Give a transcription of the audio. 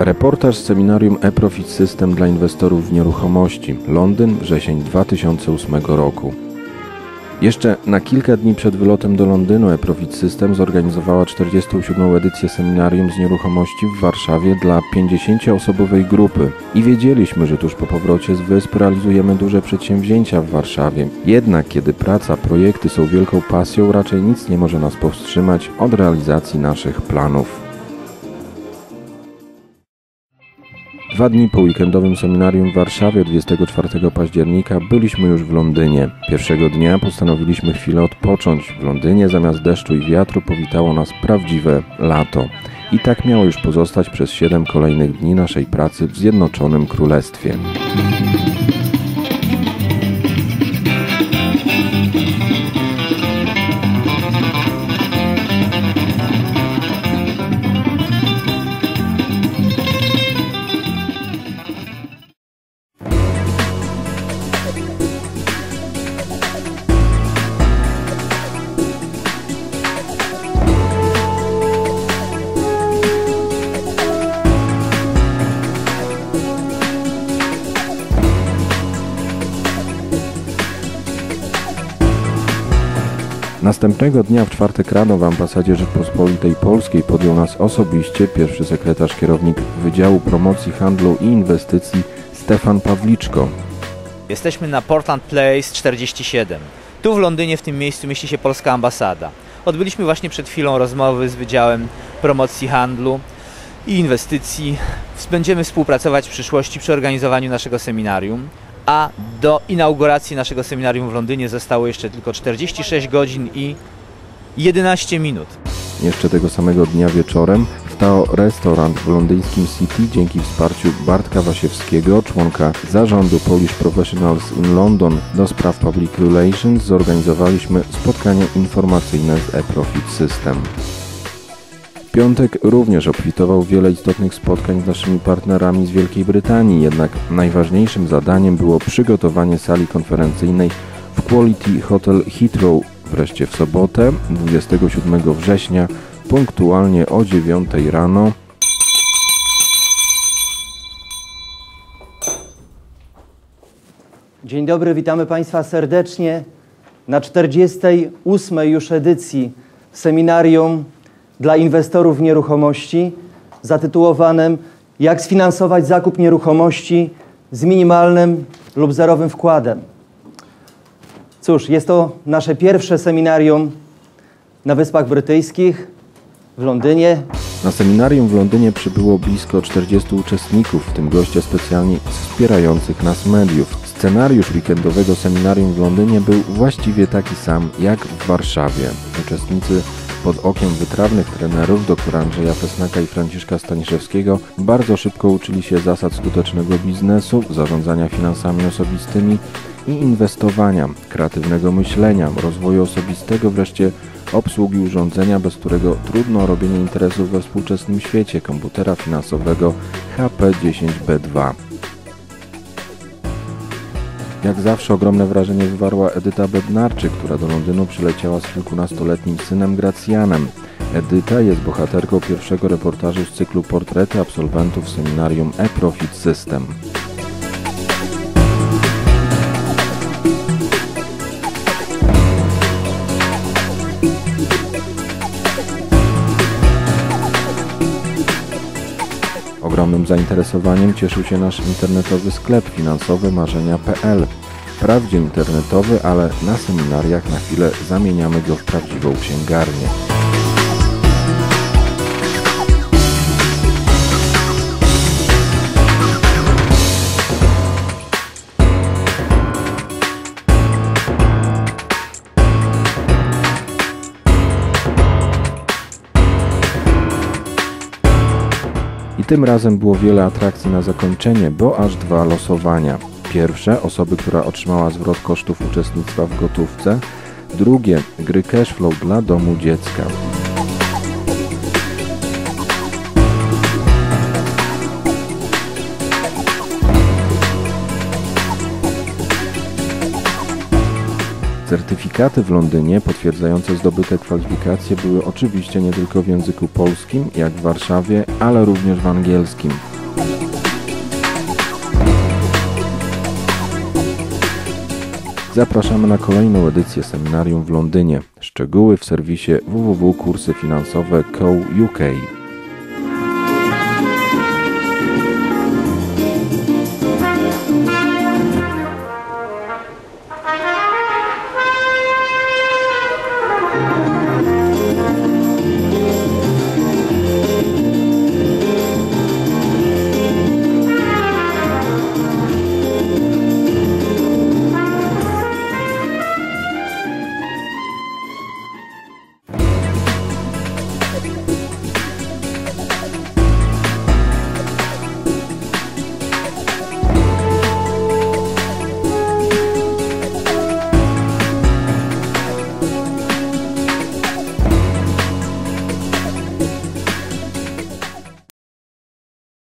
Reportaż z seminarium e-Profit System dla inwestorów w nieruchomości. Londyn, wrzesień 2008 roku. Jeszcze na kilka dni przed wylotem do Londynu e-Profit System zorganizowała 47. edycję seminarium z nieruchomości w Warszawie dla 50-osobowej grupy. I wiedzieliśmy, że tuż po powrocie z wysp realizujemy duże przedsięwzięcia w Warszawie. Jednak kiedy praca, projekty są wielką pasją, raczej nic nie może nas powstrzymać od realizacji naszych planów. Dwa dni po weekendowym seminarium w Warszawie 24 października byliśmy już w Londynie. Pierwszego dnia postanowiliśmy chwilę odpocząć. W Londynie zamiast deszczu i wiatru powitało nas prawdziwe lato. I tak miało już pozostać przez siedem kolejnych dni naszej pracy w Zjednoczonym Królestwie. Następnego dnia w czwartek rano w ambasadzie Rzeczpospolitej Polskiej podjął nas osobiście pierwszy sekretarz kierownik Wydziału Promocji Handlu i Inwestycji Stefan Pawliczko. Jesteśmy na Portland Place 47. Tu w Londynie, w tym miejscu mieści się polska ambasada. Odbyliśmy właśnie przed chwilą rozmowy z Wydziałem Promocji Handlu i Inwestycji. Będziemy współpracować w przyszłości przy organizowaniu naszego seminarium a do inauguracji naszego seminarium w Londynie zostało jeszcze tylko 46 godzin i 11 minut. Jeszcze tego samego dnia wieczorem Tao Restaurant w londyńskim City dzięki wsparciu Bartka Wasiewskiego, członka zarządu Polish Professionals in London do spraw Public Relations zorganizowaliśmy spotkanie informacyjne z e-Profit System. Piątek również obfitował wiele istotnych spotkań z naszymi partnerami z Wielkiej Brytanii, jednak najważniejszym zadaniem było przygotowanie sali konferencyjnej w Quality Hotel Heathrow. Wreszcie w sobotę, 27 września, punktualnie o 9 rano, Dzień dobry, witamy Państwa serdecznie na 48. już edycji seminarium dla inwestorów nieruchomości zatytułowanym Jak sfinansować zakup nieruchomości z minimalnym lub zerowym wkładem. Cóż, jest to nasze pierwsze seminarium na Wyspach Brytyjskich, w Londynie. Na seminarium w Londynie przybyło blisko 40 uczestników, w tym goście specjalnie wspierających nas mediów. Scenariusz weekendowego seminarium w Londynie był właściwie taki sam jak w Warszawie. Uczestnicy pod okiem wytrawnych trenerów dr Andrzeja Fesnaka i Franciszka Staniszewskiego bardzo szybko uczyli się zasad skutecznego biznesu, zarządzania finansami osobistymi i inwestowania, kreatywnego myślenia, rozwoju osobistego, wreszcie obsługi urządzenia, bez którego trudno robienie interesów we współczesnym świecie komputera finansowego HP10B2. Jak zawsze ogromne wrażenie wywarła Edyta Bednarczyk, która do Londynu przyleciała z kilkunastoletnim synem Gracjanem. Edyta jest bohaterką pierwszego reportażu z cyklu Portrety absolwentów seminarium e-Profit System. Zainteresowaniem cieszył się nasz internetowy sklep finansowy marzenia.pl. Wprawdzie internetowy, ale na seminariach na chwilę zamieniamy go w prawdziwą księgarnię. I tym razem było wiele atrakcji na zakończenie, bo aż dwa losowania. Pierwsze osoby, która otrzymała zwrot kosztów uczestnictwa w gotówce. Drugie gry cashflow dla domu dziecka. Certyfikaty w Londynie potwierdzające zdobyte kwalifikacje były oczywiście nie tylko w języku polskim, jak w Warszawie, ale również w angielskim. Zapraszamy na kolejną edycję seminarium w Londynie. Szczegóły w serwisie www.kursyfinansowe.co.uk.